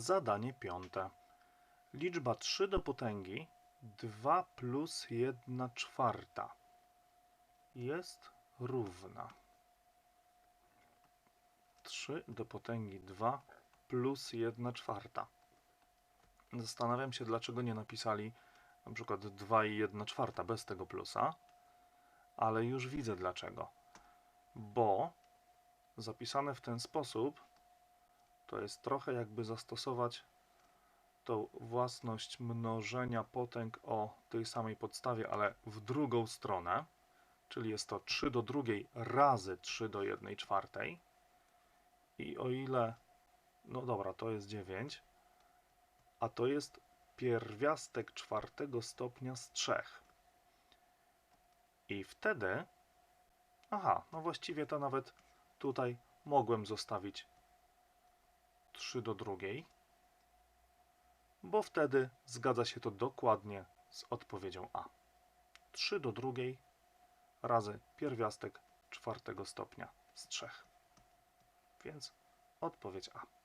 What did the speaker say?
Zadanie piąte. Liczba 3 do potęgi 2 plus 1 czwarta jest równa 3 do potęgi 2 plus 1 czwarta. Zastanawiam się, dlaczego nie napisali na przykład 2 i 1 czwarta bez tego plusa, ale już widzę dlaczego. Bo zapisane w ten sposób to jest trochę jakby zastosować tą własność mnożenia potęg o tej samej podstawie, ale w drugą stronę, czyli jest to 3 do drugiej razy 3 do 1 czwartej. I o ile, no dobra, to jest 9, a to jest pierwiastek czwartego stopnia z 3. I wtedy, aha, no właściwie to nawet tutaj mogłem zostawić 3 do drugiej, bo wtedy zgadza się to dokładnie z odpowiedzią A. 3 do drugiej razy pierwiastek czwartego stopnia z 3. Więc odpowiedź A.